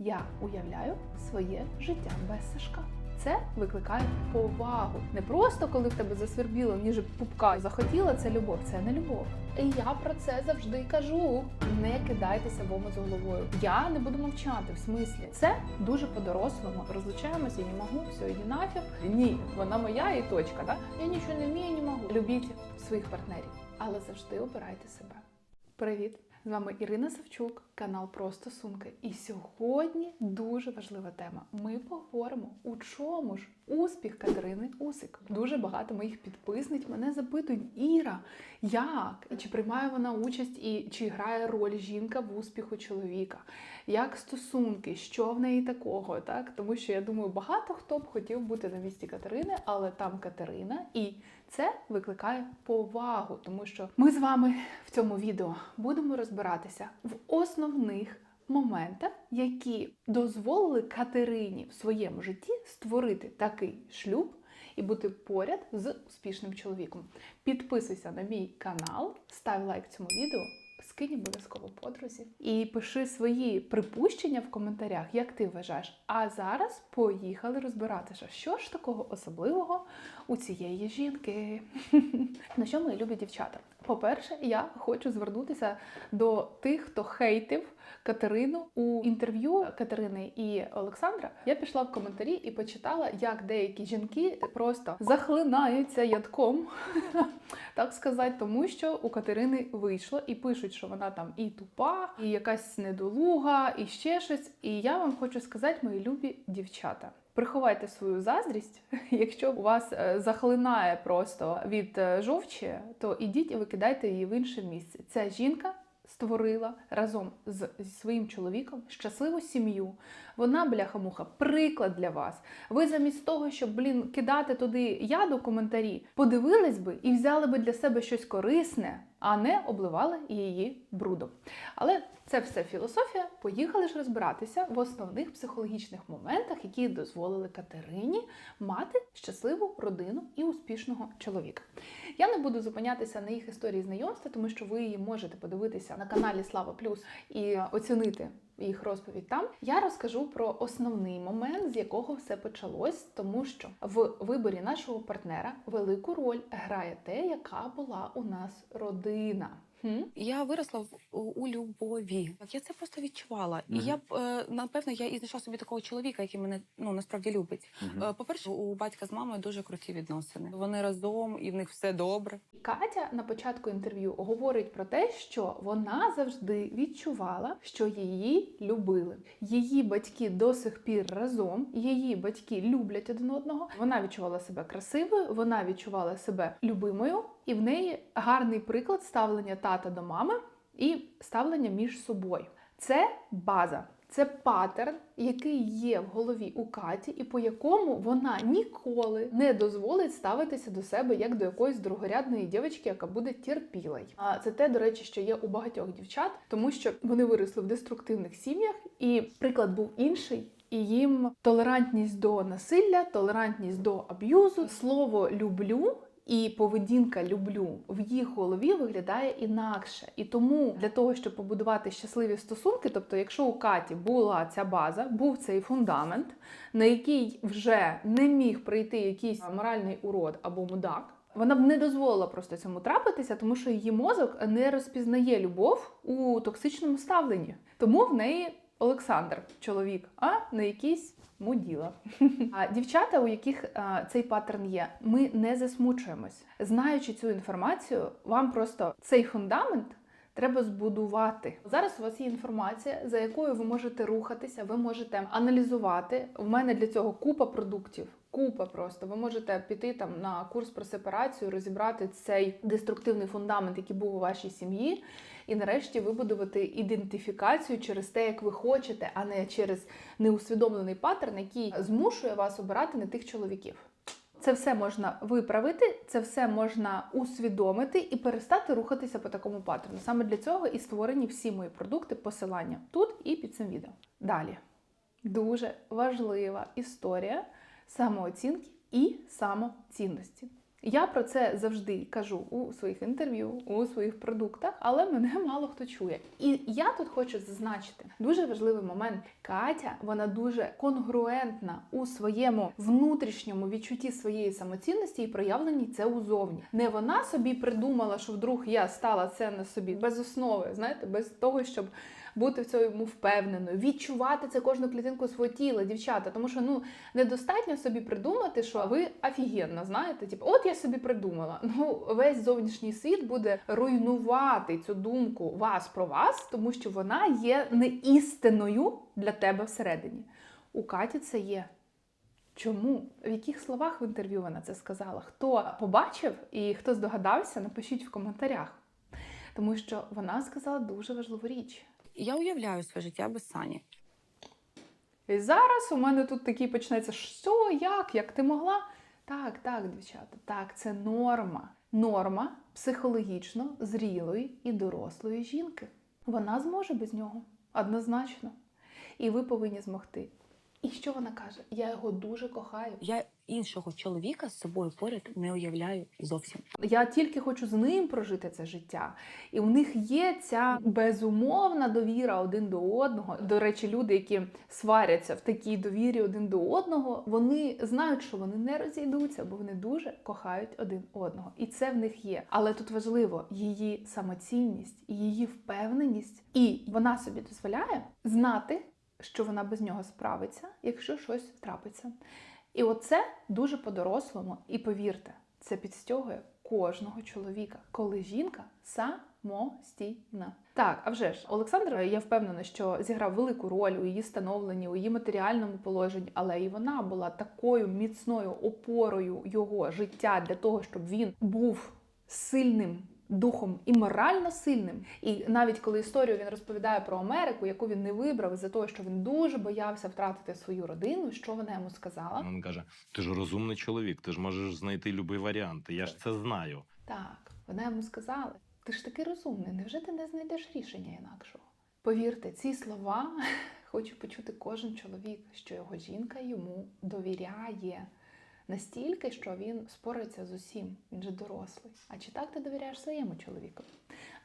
Я уявляю своє життя без Сашка. Це викликає повагу. Не просто коли в тебе засвербіло ніж пупка захотіла, це любов, це не любов. І я про це завжди кажу. Не кидайтеся в омут з головою. Я не буду мовчати в смислі. Це дуже по-дорослому. Розлучаємося, я не можу, все, іди нафіг. Ні, вона моя і точка. Да? Я нічого не вмію, не можу. Любіть своїх партнерів, але завжди обирайте себе. Привіт! З вами Ірина Савчук, канал Про стосунки. І сьогодні дуже важлива тема. Ми поговоримо, у чому ж успіх Катерини Усик. Дуже багато моїх підписниць мене запитують: Іра, як? І Чи приймає вона участь і чи грає роль жінка в успіху чоловіка? Як стосунки, що в неї такого? Так? Тому що я думаю, багато хто б хотів бути на місці Катерини, але там Катерина, і це викликає повагу, тому що ми з вами в цьому відео будемо розбиратися в основних моментах, які дозволили Катерині в своєму житті створити такий шлюб і бути поряд з успішним чоловіком. Підписуйся на мій канал, став лайк цьому відео. Скинь обов'язково подрузі і пиши свої припущення в коментарях, як ти вважаєш. А зараз поїхали розбиратися, що ж такого особливого у цієї жінки. На що мої любі дівчата? По-перше, я хочу звернутися до тих, хто хейтив Катерину у інтерв'ю Катерини і Олександра. Я пішла в коментарі і почитала, як деякі жінки просто захлинаються ядком, так сказати, тому що у Катерини вийшло і пишуть, що вона там і тупа, і якась недолуга, і ще щось. І я вам хочу сказати, мої любі дівчата. Приховайте свою заздрість. Якщо у вас е, захлинає просто від е, жовчі, то ідіть і викидайте її в інше місце. Ця жінка створила разом з зі своїм чоловіком щасливу сім'ю. Вона, бляха-муха, приклад для вас. Ви замість того, щоб блін кидати туди яд у коментарі, подивились би і взяли би для себе щось корисне, а не обливали її брудом. Але це все філософія. Поїхали ж розбиратися в основних психологічних моментах, які дозволили Катерині мати щасливу родину і успішного чоловіка. Я не буду зупинятися на їх історії знайомства, тому що ви її можете подивитися на каналі Слава Плюс і оцінити їх розповідь там. Я розкажу про основний момент, з якого все почалось, тому що в виборі нашого партнера велику роль грає те, яка була у нас родина. Хм? Я виросла в у, у любові. Я це просто відчувала. І я б е, напевно я і знайшла собі такого чоловіка, який мене ну насправді любить. Мгм. Е, По-перше, у батька з мамою дуже круті відносини. Вони разом і в них все добре. Катя на початку інтерв'ю говорить про те, що вона завжди відчувала, що її любили. Її батьки до сих пір разом, її батьки люблять один одного. Вона відчувала себе красивою, вона відчувала себе любимою, і в неї гарний приклад ставлення тата до мами і ставлення між собою. Це база. Це паттерн, який є в голові у Каті, і по якому вона ніколи не дозволить ставитися до себе як до якоїсь другорядної дівчинки, яка буде терпілою. А це те, до речі, що є у багатьох дівчат, тому що вони виросли в деструктивних сім'ях, і приклад був інший. І їм толерантність до насилля, толерантність до аб'юзу, слово люблю і поведінка люблю в їх голові виглядає інакше. І тому для того, щоб побудувати щасливі стосунки, тобто, якщо у Каті була ця база, був цей фундамент, на який вже не міг прийти якийсь моральний урод або мудак. Вона б не дозволила просто цьому трапитися, тому що її мозок не розпізнає любов у токсичному ставленні. Тому в неї Олександр, чоловік, а не якийсь муділа. А дівчата, у яких а, цей паттерн є, ми не засмучуємось. Знаючи цю інформацію, вам просто цей фундамент. Треба збудувати. Зараз у вас є інформація, за якою ви можете рухатися, ви можете аналізувати. У мене для цього купа продуктів. Купа просто. Ви можете піти там на курс про сепарацію, розібрати цей деструктивний фундамент, який був у вашій сім'ї, і нарешті вибудувати ідентифікацію через те, як ви хочете, а не через неусвідомлений паттерн, який змушує вас обирати не тих чоловіків. Це все можна виправити, це все можна усвідомити і перестати рухатися по такому паттерну. Саме для цього і створені всі мої продукти, посилання тут і під цим відео. Далі дуже важлива історія самооцінки і самоцінності. Я про це завжди кажу у своїх інтерв'ю, у своїх продуктах, але мене мало хто чує. І я тут хочу зазначити дуже важливий момент. Катя, вона дуже конгруентна у своєму внутрішньому відчутті своєї самоцінності і проявленні це узовні. Не вона собі придумала, що вдруг я стала це на собі без основи, знаєте, без того, щоб бути в цьому впевненою, відчувати це кожну клітинку свого тіла, дівчата. Тому що ну недостатньо собі придумати, що ви офігенно знаєте, типу, от я собі придумала. Ну весь зовнішній світ буде руйнувати цю думку вас про вас, тому що вона є не істиною для тебе всередині. У Каті це є. Чому? В яких словах в інтерв'ю вона це сказала? Хто побачив і хто здогадався, напишіть в коментарях. Тому що вона сказала дуже важливу річ. Я уявляю своє життя без Сані. І зараз у мене тут такий почнеться: що, як, як ти могла? Так, так, дівчата, так, це норма. Норма психологічно зрілої і дорослої жінки. Вона зможе без нього, однозначно. І ви повинні змогти. І що вона каже? Я його дуже кохаю. Я іншого чоловіка з собою поряд не уявляю зовсім. Я тільки хочу з ним прожити це життя. І в них є ця безумовна довіра один до одного. До речі, люди, які сваряться в такій довірі один до одного, вони знають, що вони не розійдуться, бо вони дуже кохають один одного. І це в них є. Але тут важливо її самоцінність, її впевненість, і вона собі дозволяє знати, що вона без нього справиться, якщо щось трапиться. І оце дуже по-дорослому. І повірте, це підстягує кожного чоловіка, коли жінка самостійна. Так, а вже ж Олександр, я впевнена, що зіграв велику роль у її становленні, у її матеріальному положенні, але і вона була такою міцною опорою його життя для того, щоб він був сильним. Духом і морально сильним, і навіть коли історію він розповідає про Америку, яку він не вибрав за того, що він дуже боявся втратити свою родину. Що вона йому сказала? Він каже: ти ж розумний чоловік, ти ж можеш знайти будь-який варіант. Я ж це знаю. Так, вона йому сказала: ти ж такий розумний, невже ти не знайдеш рішення інакшого? Повірте, ці слова хоче почути кожен чоловік, що його жінка йому довіряє настільки, що він спорається з усім. Він же дорослий. А чи так ти довіряєш своєму чоловіку?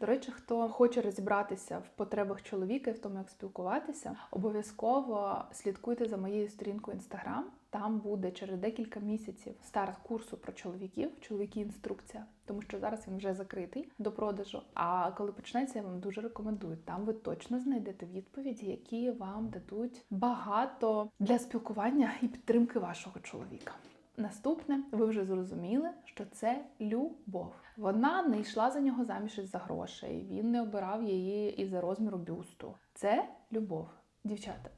До речі, хто хоче розібратися в потребах чоловіка і в тому, як спілкуватися, обов'язково слідкуйте за моєю сторінкою інстаграм. Там буде через декілька місяців старт курсу про чоловіків, чоловіки інструкція, тому що зараз він вже закритий до продажу. А коли почнеться, я вам дуже рекомендую. Там ви точно знайдете відповіді, які вам дадуть багато для спілкування і підтримки вашого чоловіка. Наступне, ви вже зрозуміли, що це любов. Вона не йшла за нього заміж із за грошей. Він не обирав її із за розміру бюсту. Це любов, дівчата.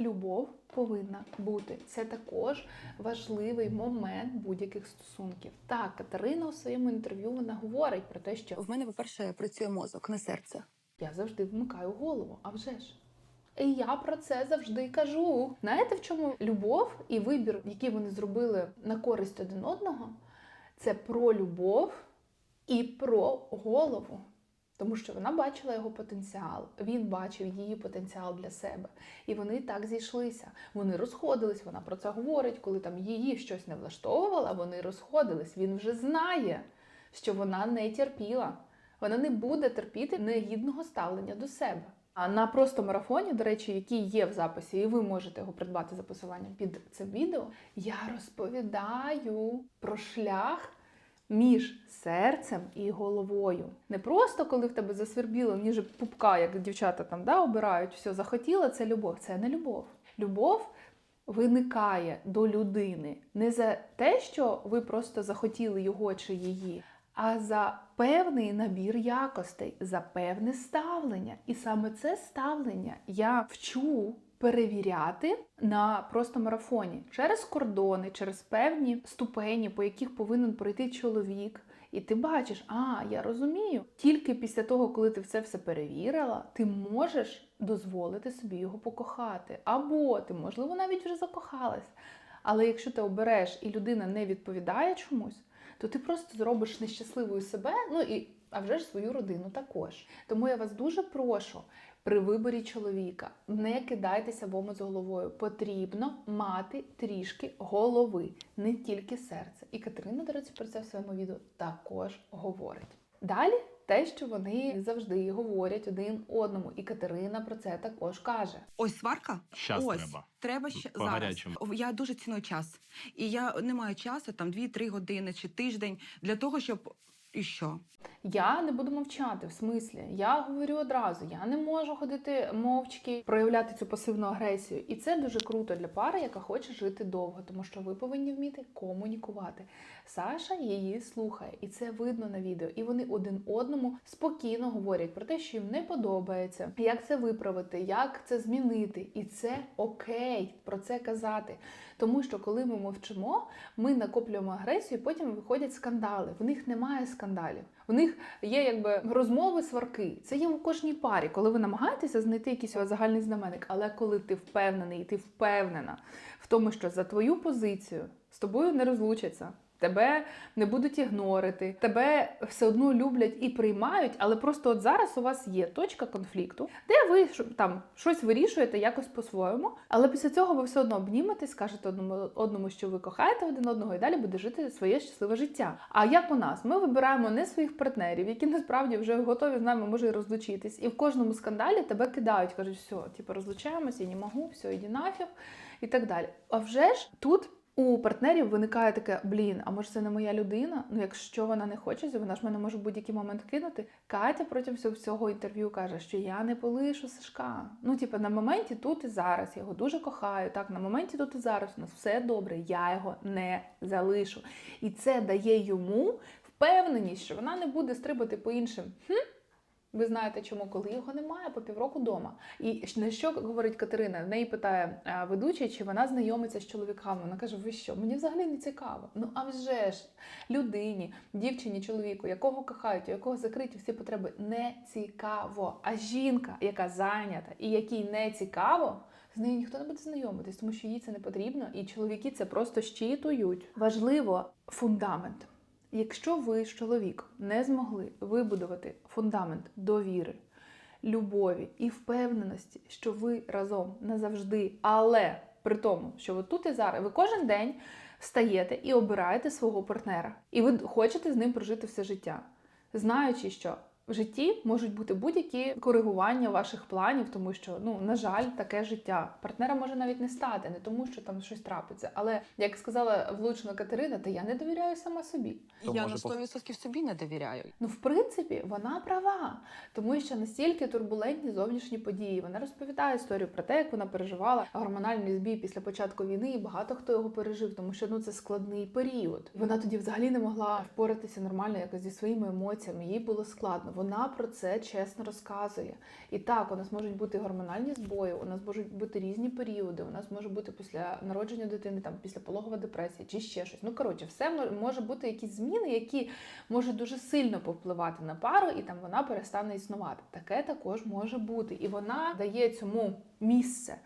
Любов повинна бути. Це також важливий момент будь-яких стосунків. Так, Катерина у своєму інтерв'ю вона говорить про те, що В мене, по-перше, працює мозок, не серце. я завжди вмикаю голову, а вже ж. І я про це завжди кажу. Знаєте, в чому любов і вибір, який вони зробили на користь один одного, це про любов і про голову. Тому що вона бачила його потенціал, він бачив її потенціал для себе. І вони так зійшлися. Вони розходились, вона про це говорить, коли там її щось не влаштовувало, вони розходились. Він вже знає, що вона не терпіла. Вона не буде терпіти негідного ставлення до себе. На просто марафоні, до речі, який є в записі, і ви можете його придбати за посиланням під цим відео, я розповідаю про шлях між серцем і головою. Не просто коли в тебе засвербіло, ніж пупка, як дівчата там да, обирають, все захотіла, це любов. Це не любов. Любов виникає до людини не за те, що ви просто захотіли його чи її, а за певний набір якостей, за певне ставлення. І саме це ставлення я вчу перевіряти на просто марафоні через кордони, через певні ступені, по яких повинен пройти чоловік. І ти бачиш, а я розумію, тільки після того, коли ти все все перевірила, ти можеш дозволити собі його покохати. Або ти, можливо, навіть вже закохалась. Але якщо ти обереш і людина не відповідає чомусь, то ти просто зробиш нещасливою себе, ну і а вже ж свою родину також. Тому я вас дуже прошу При виборі чоловіка не кидайтеся в омут з головою. Потрібно мати трішки голови, не тільки серце. І Катерина, до речі, про це в своєму відео також говорить. Далі те, що вони завжди говорять один одному, і Катерина про це також каже. Ось сварка. Щас Ось. треба. Треба ще По зараз. гарячому. Я дуже ціную час. І я не маю часу там 2-3 години чи тиждень для того, щоб і що? Я не буду мовчати, в смислі. Я говорю одразу, я не можу ходити мовчки, проявляти цю пасивну агресію. І це дуже круто для пари, яка хоче жити довго, тому що ви повинні вміти комунікувати. Саша її слухає, і це видно на відео. І вони один одному спокійно говорять про те, що їм не подобається, як це виправити, як це змінити. І це окей про це казати. Тому що коли ми мовчимо, ми накоплюємо агресію, потім виходять скандали. В них немає скандалів. В них є якби розмови, сварки. Це є у кожній парі, коли ви намагаєтеся знайти якийсь загальний знаменник. Але коли ти впевнений, і ти впевнена в тому, що за твою позицію з тобою не розлучаться. Тебе не будуть ігнорити, тебе все одно люблять і приймають, але просто от зараз у вас є точка конфлікту, де ви там щось вирішуєте якось по-своєму, але після цього ви все одно обніметесь, скажете одному одному, що ви кохаєте один одного, і далі буде жити своє щасливе життя. А як у нас? Ми вибираємо не своїх партнерів, які насправді вже готові з нами може розлучитись, і в кожному скандалі тебе кидають, кажуть, все, типу, розлучаємося, я не можу, все, іди нафіг, і так далі. А вже ж тут. У партнерів виникає таке: блін, а може це не моя людина? Ну якщо вона не хоче, вона ж мене може в будь-який момент кинути. Катя протягом всього інтерв'ю каже, що я не полишу Сашка. Ну, типу, на моменті тут і зараз. Я його дуже кохаю. Так, на моменті тут і зараз у нас все добре. Я його не залишу. І це дає йому впевненість, що вона не буде стрибати по іншим. Хм? Ви знаєте, чому, коли його немає по півроку вдома. І на що говорить Катерина? В неї питає ведучий, чи вона знайомиться з чоловіками. Вона каже: Ви що? Мені взагалі не цікаво. Ну а вже ж людині, дівчині, чоловіку, якого кохають, у якого закриті всі потреби, не цікаво. А жінка, яка зайнята і якій не цікаво. З нею ніхто не буде знайомитись, тому що їй це не потрібно, і чоловіки це просто щитують. Важливо фундамент. Якщо ви з чоловіком не змогли вибудувати фундамент довіри, любові і впевненості, що ви разом назавжди, але при тому, що ви тут і зараз, ви кожен день встаєте і обираєте свого партнера, і ви хочете з ним прожити все життя, знаючи, що в житті можуть бути будь-які коригування ваших планів, тому що, ну, на жаль, таке життя. Партнера може навіть не стати, не тому, що там щось трапиться. Але як сказала влучно Катерина, то я не довіряю сама собі. То я на 100% собі не довіряю. Ну, в принципі, вона права, тому що настільки турбулентні зовнішні події. Вона розповідає історію про те, як вона переживала гормональний збій після початку війни, і багато хто його пережив, тому що ну це складний період. Вона тоді взагалі не могла впоратися нормально якось зі своїми емоціями. Їй було складно. Вона про це чесно розказує. І так, у нас можуть бути гормональні збої, у нас можуть бути різні періоди. У нас може бути після народження дитини, там після пологова депресія чи ще щось. Ну коротше, все мо- може бути якісь зміни, які можуть дуже сильно повпливати на пару, і там вона перестане існувати. Таке також може бути, і вона дає цьому місце.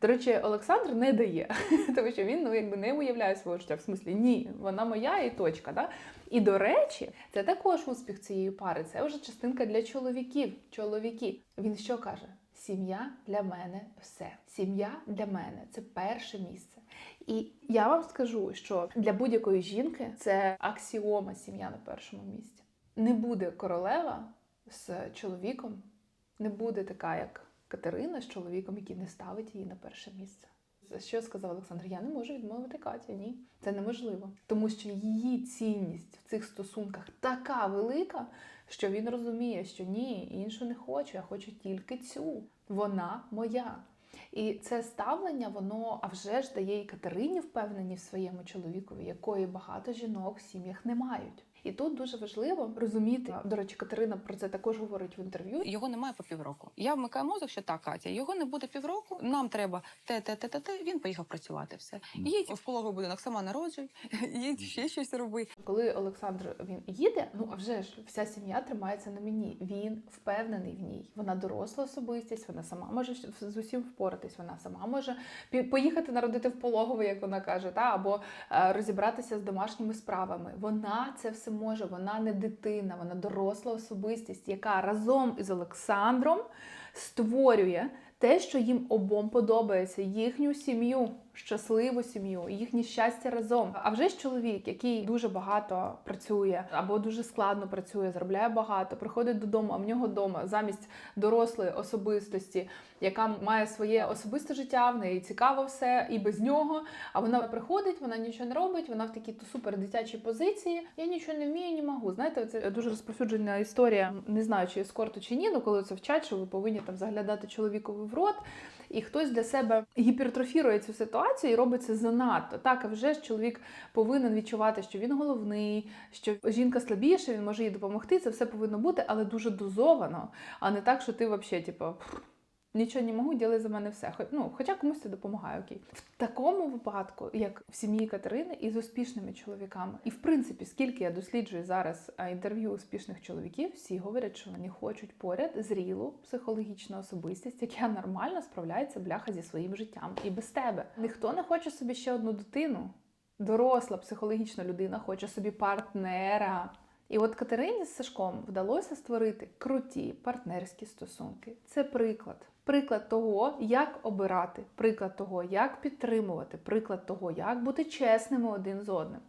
До речі, Олександр не дає, тому що він ну якби не уявляє свого життя. В смислі, ні, вона моя і точка. Да? І до речі, це також успіх цієї пари. Це вже частинка для чоловіків. Чоловіки. Він що каже? Сім'я для мене все. Сім'я для мене це перше місце. І я вам скажу, що для будь-якої жінки це аксіома сім'я на першому місці. Не буде королева з чоловіком, не буде така, як Катерина з чоловіком, який не ставить її на перше місце. Що сказав Олександр? Я не можу відмовити Каті. Ні, це неможливо, тому що її цінність в цих стосунках така велика, що він розуміє, що ні, іншу не хочу, я хочу тільки цю. Вона моя. І це ставлення, воно а вже ж дає і Катерині впевнені в своєму чоловікові, якої багато жінок в сім'ях не мають. І тут дуже важливо розуміти. До речі, Катерина про це також говорить в інтерв'ю. Його немає по півроку. Я вмикаю мозок, що так, Катя, його не буде півроку. Нам треба те, те, те, те, те. Він поїхав працювати. Все. Їдь в пологовий будинок, сама народжуй, їдь ще щось роби. Коли Олександр він їде, ну а вже ж вся сім'я тримається на мені. Він впевнений в ній. Вона доросла особистість, вона сама може з усім впоратись. Вона сама може пі- поїхати народити в пологовий, як вона каже, та або е, розібратися з домашніми справами. Вона це все це може. Вона не дитина, вона доросла особистість, яка разом із Олександром створює те, що їм обом подобається, їхню сім'ю, щасливу сім'ю, їхнє щастя разом. А вже ж чоловік, який дуже багато працює або дуже складно працює, заробляє багато, приходить додому, а в нього вдома замість дорослої особистості, яка має своє особисте життя, в неї цікаво все і без нього. А вона приходить, вона нічого не робить, вона в такій супер дитячій позиції. Я нічого не вмію, не можу. Знаєте, це дуже розповсюджена історія. Не знаю, чи ескорту чи ні, але коли це вчать, що ви повинні там заглядати чоловікові в рот. І хтось для себе гіпертрофірує цю ситуацію і робить це занадто. Так, а вже ж чоловік повинен відчувати, що він головний, що жінка слабіша, він може їй допомогти. Це все повинно бути, але дуже дозовано, а не так, що ти взагалі, типу, Нічого не можу, діли за мене все. Хоч- Ну, хоча комусь це допомагає, окей. В такому випадку, як в сім'ї Катерини, і з успішними чоловіками, і в принципі, скільки я досліджую зараз інтерв'ю успішних чоловіків, всі говорять, що вони хочуть поряд зрілу психологічну особистість, яка нормально справляється бляха зі своїм життям і без тебе. Ніхто не хоче собі ще одну дитину. Доросла психологічна людина хоче собі партнера. І от Катерині з Сашком вдалося створити круті партнерські стосунки. Це приклад. Приклад того, як обирати, приклад того, як підтримувати, приклад того, як бути чесними один з одним.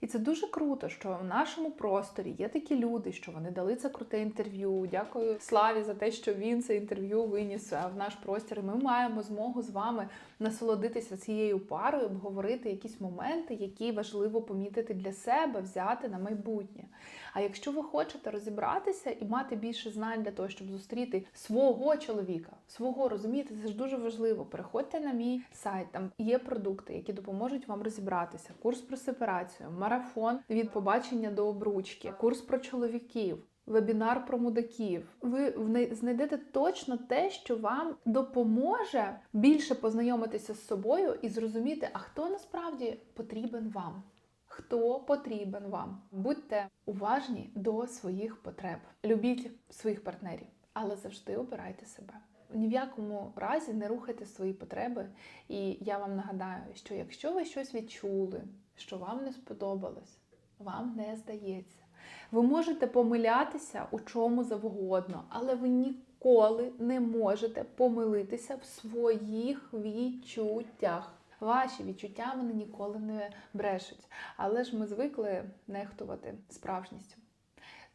І це дуже круто, що в нашому просторі є такі люди, що вони дали це круте інтерв'ю. Дякую Славі за те, що він це інтерв'ю виніс в наш простір. І Ми маємо змогу з вами насолодитися цією парою, обговорити якісь моменти, які важливо помітити для себе, взяти на майбутнє. А якщо ви хочете розібратися і мати більше знань для того, щоб зустріти свого чоловіка, свого розумієте, це ж дуже важливо. Переходьте на мій сайт, там є продукти, які допоможуть вам розібратися. Курс про сепарацію, марафон від побачення до обручки, курс про чоловіків. Вебінар про мудаків. Ви знайдете точно те, що вам допоможе більше познайомитися з собою і зрозуміти, а хто насправді потрібен вам хто потрібен вам. Будьте уважні до своїх потреб. Любіть своїх партнерів, але завжди обирайте себе. Ні в якому разі не рухайте свої потреби. І я вам нагадаю, що якщо ви щось відчули, що вам не сподобалось, вам не здається. Ви можете помилятися у чому завгодно, але ви ніколи не можете помилитися в своїх відчуттях. Ваші відчуття вони ніколи не брешуть. Але ж ми звикли нехтувати справжністю.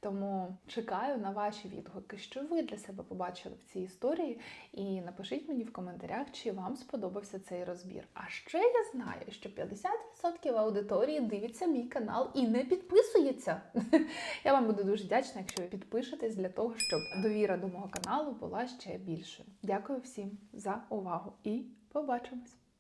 Тому чекаю на ваші відгуки, що ви для себе побачили в цій історії, і напишіть мені в коментарях, чи вам сподобався цей розбір. А ще я знаю, що 50% аудиторії дивиться мій канал і не підписується. Я вам буду дуже вдячна, якщо ви підпишетесь для того, щоб довіра до мого каналу була ще більшою. Дякую всім за увагу і побачимось!